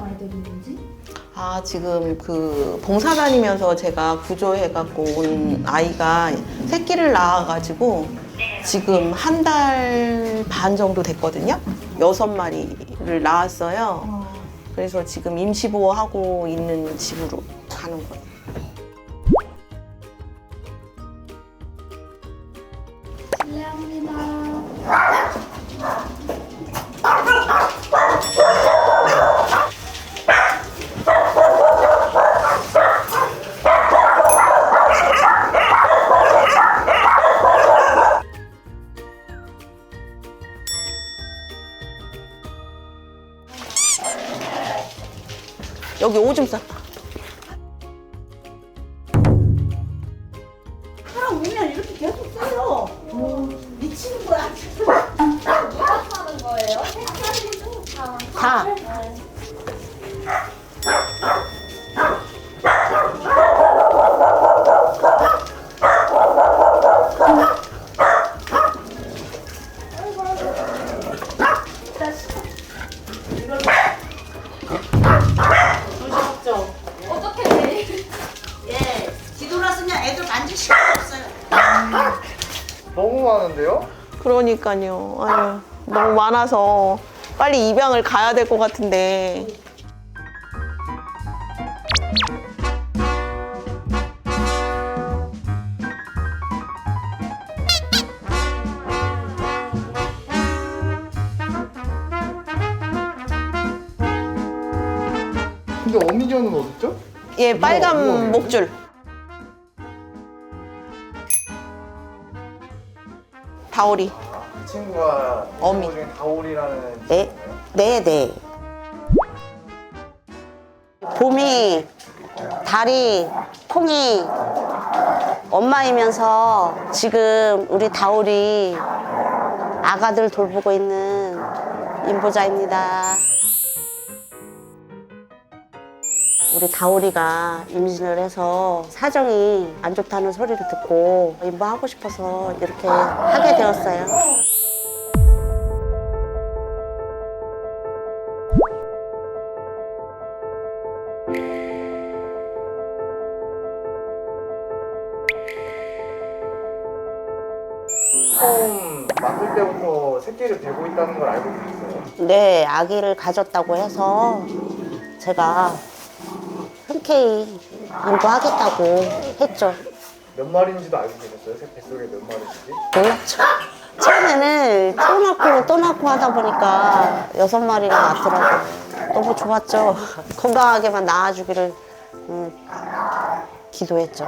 아이들인지? 아, 지금 그 봉사 다니면서 제가 구조해갖고 온 아이가 새끼를 낳아가지고 지금 한 달 반 정도 됐거든요. 여섯 마리를 낳았어요. 어. 그래서 지금 임시보호하고 있는 집으로 가는 거예요. 실례합니다. 여기 오줌 싸. 그러니까요. 아유, 너무 많아서 빨리 입양을 가야 될 것 같은데. 근데 어미견은 어딨죠? 얘 빨간 우와. 목줄. 다오리. 이 친구가 이 어미. 친구 중에 다올이라는 네. 네, 네. 봄이, 달이, 콩이 엄마이면서 지금 우리 다울이 아가들 돌보고 있는 인보자입니다. 우리 다오리가 임신을 해서 사정이 안 좋다는 소리를 듣고 인보하고 싶어서 이렇게 하게 되었어요. 있다는 걸 알고 있어요. 네, 아기를 가졌다고 해서 제가 흔쾌히 인도하겠다고 했죠. 몇 마리인지도 알고 계셨어요? 새 뱃속에 몇 마리인지? 몰랐죠. 처음에는 또 낳고 또 낳고 하다 보니까 여섯 마리가 낳더라고요. 너무 좋았죠. 건강하게만 낳아주기를 음, 기도했죠.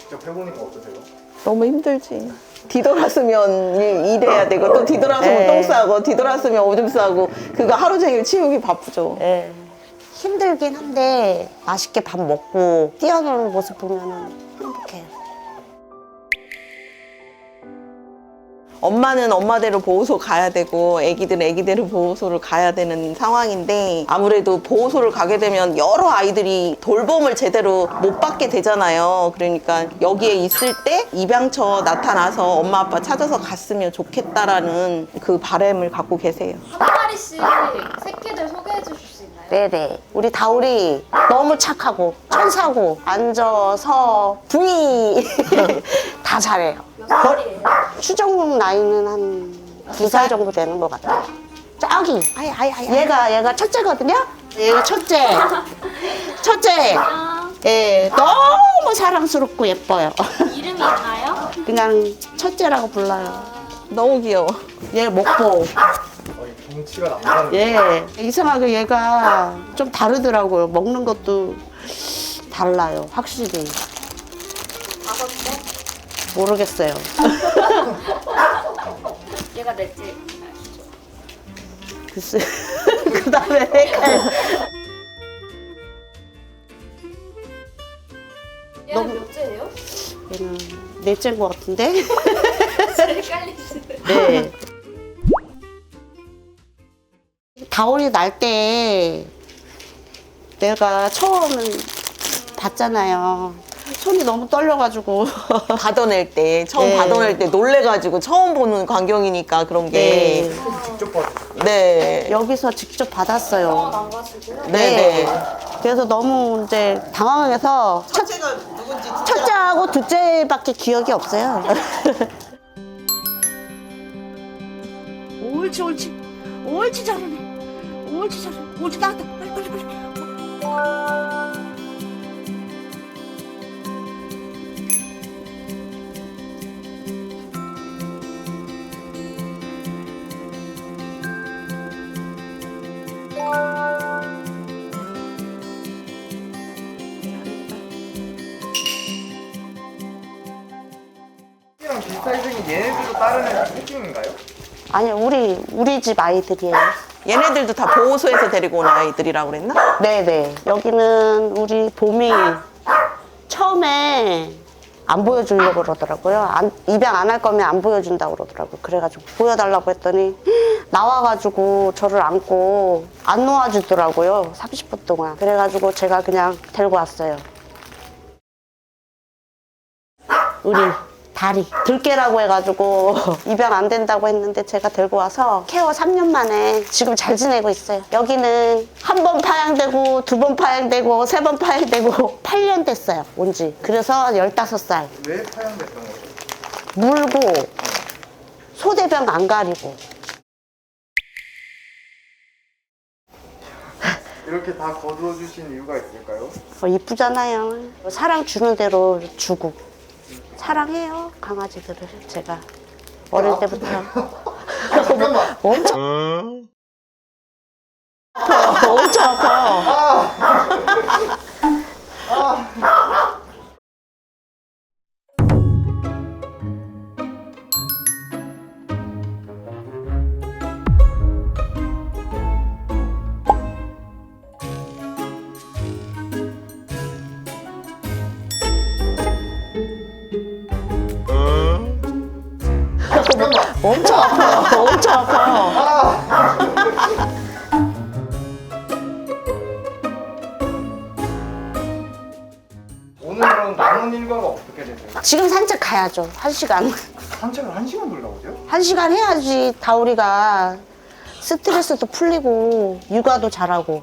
직접 해보니까 어떠세요? 너무 힘들지. 뒤돌았으면 일, 일해야 되고 또 뒤돌았으면 네. 똥 싸고 뒤돌았으면 오줌 싸고 그거 하루 종일 치우기 바쁘죠. 예. 힘들긴 한데 맛있게 밥 먹고 뛰어노는 모습 보면 행복해요. 엄마는 엄마대로 보호소 가야 되고 애기들은 애기대로 보호소를 가야 되는 상황인데 아무래도 보호소를 가게 되면 여러 아이들이 돌봄을 제대로 못 받게 되잖아요. 그러니까 여기에 있을 때 입양처 나타나서 엄마 아빠 찾아서 갔으면 좋겠다라는 그 바람을 갖고 계세요. 한 마리씩 새끼들 소개해 주실 수 있나요? 네네. 우리 다울이 너무 착하고 천사고 앉아서 부위 다 잘해요. 몇 마리예요? 추정 나이는 한 두 살 정도 되는 것 같아요. 저기 아이 아이 아이. 얘가 얘가 첫째거든요. 얘가 첫째. 첫째. 아, 예, 너무 사랑스럽고 예뻐요. 이름이 있나요? 그냥 첫째라고 불러요. 너무 귀여워. 얘 먹고 덩치가. 예 이상하게 얘가 좀 다르더라고요. 먹는 것도 달라요. 확실히? 모르겠어요. 얘가 넷째. 글쎄. 그 다음에 헷갈려. 얘는 몇째예요? 얘는 넷째인 것 같은데. 헷갈리시네. 네. 다올이 날 때 내가 처음 봤잖아요. 손이 너무 떨려가지고. 받아낼 때 처음 네. 받아낼 때 놀래가지고 처음 보는 광경이니까 그런 게 네. 직접 봐주세요. 네. 여기서 직접 받았어요. 가시고요. 네 네. 그래서 너무 이제 당황해서 첫, 첫째가 누군지 첫째하고 둘째밖에 기억이 없어요. 옳지, 옳지. 옳지, 잘하네. 옳지, 잘하네. 옳지, 나왔다. 빨리, 빨리, 빨리. 생긴 얘네들도 다른 애 새끼인가요? 아니, 우리, 우리 집 아이들이에요. 얘네들도 다 보호소에서 데리고 온 아이들이라고 그랬나? 네네. 여기는 우리 봄이 처음에 안 보여주려고 그러더라고요. 안- 입양 안 할 거면 안 보여준다고 그러더라고요. 그래가지고 보여달라고 했더니 나와가지고 저를 안고 안 놓아주더라고요. 30분 동안. 그래가지고 제가 그냥 데리고 왔어요. 우리 다리 들깨라고 해가지고 입양 안 된다고 했는데 제가 들고 와서 케어 3년 만에 지금 잘 지내고 있어요. 여기는 한 번 파양되고 두 번 파양되고 세 번 파양되고 8년 됐어요. 온지. 그래서 15살. 왜 파양됐던 거죠? 물고 소대병 안 가리고 이렇게 다 거두어 주신 이유가 있을까요? 어, 이쁘잖아요. 사랑 주는 대로 주고 사랑해요. 강아지들을 제가 어릴 때부터. 잠깐만. 엄청 아파 엄청 아파 엄청 아파 엄청 아파 오늘은 남은 일과가 어떻게 되세요? 지금 산책 가야죠. 한 시간. 산책을 한 시간 돌라고요? 한 시간 해야지 다우리가 스트레스도 풀리고 육아도 잘하고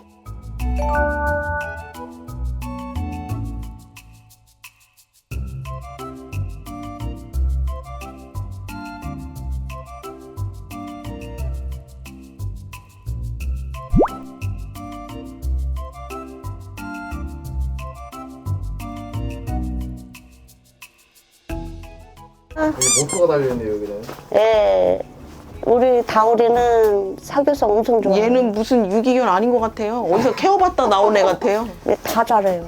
여기 모터가 달려있네요 여기는. 예. 우리 다우리는 사교성 엄청 좋아요. 얘는 무슨 유기견 아닌 것 같아요. 어디서 케어받다 나온 애 같아요. 얘다 잘해요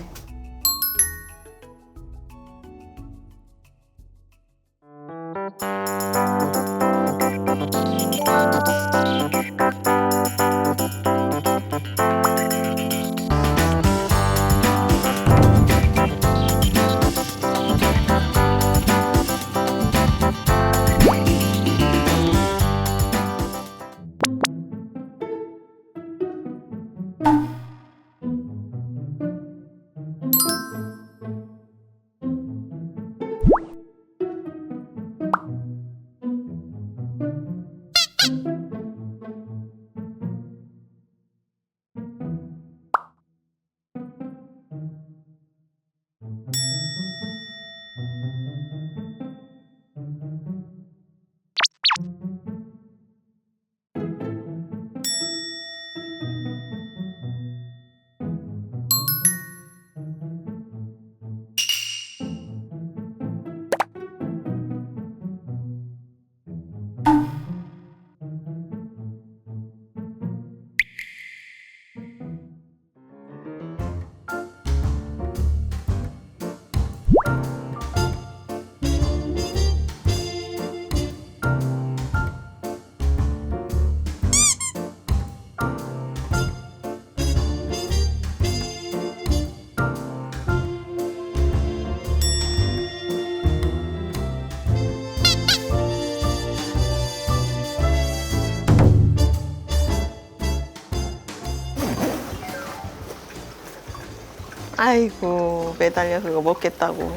아이고 매달려 그거 먹겠다고.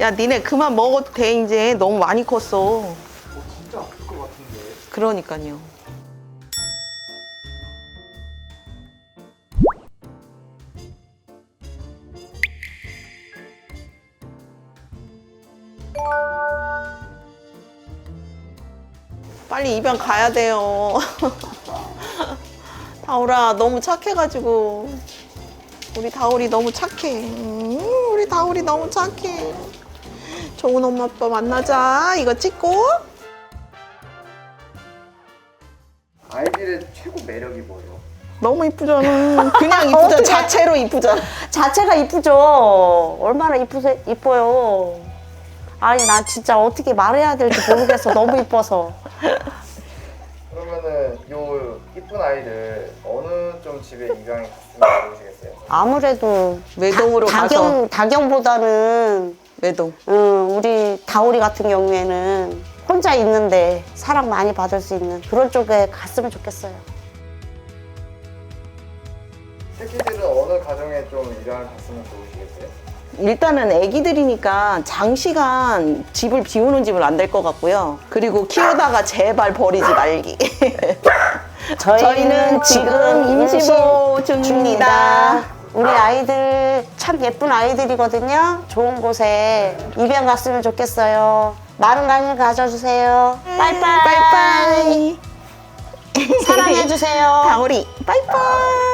야 니네 그만 먹어도 돼 이제 너무 많이 컸어. 어, 진짜 아플 것 같은데. 그러니까요. 빨리 입양 가야 돼요. 다울아 너무 착해가지고 우리 다울이 너무 착해. 음, 우리 다울이 너무 착해. 좋은 엄마 아빠 만나자. 이거 찍고. 아이들의 최고 매력이 뭐예요? 너무 이쁘잖아. 그냥 이쁘잖아. 어떡해. 자체로 이쁘잖아. 자체가 이쁘죠. 얼마나 이쁘세, 이뻐요. 아니, 나 진짜 어떻게 말해야 될지 모르겠어. 너무 이뻐서. 그러면은 요 이쁜 아이들 어느 좀 집에 입양이 갔으면? 아무래도 외동으로 가서 다경, 다경보다는 외동. 음, 우리 다오리 같은 경우에는 혼자 있는데 사랑 많이 받을 수 있는 그런 쪽에 갔으면 좋겠어요. 새끼들은 어느 가정에 좀 입양을 갔으면 좋으시겠어요? 일단은 아기들이니까 장시간 집을 비우는 집은 안 될 것 같고요. 그리고 키우다가 제발 버리지 말기. 저희는 지금 임시 보 중입니다. 우리 아이들 참 예쁜 아이들이거든요. 좋은 곳에 입양 갔으면 좋겠어요. 많은 관심 가져주세요. 빠이빠이. 빠이빠이. 사랑해주세요. 다오리 빠이빠이.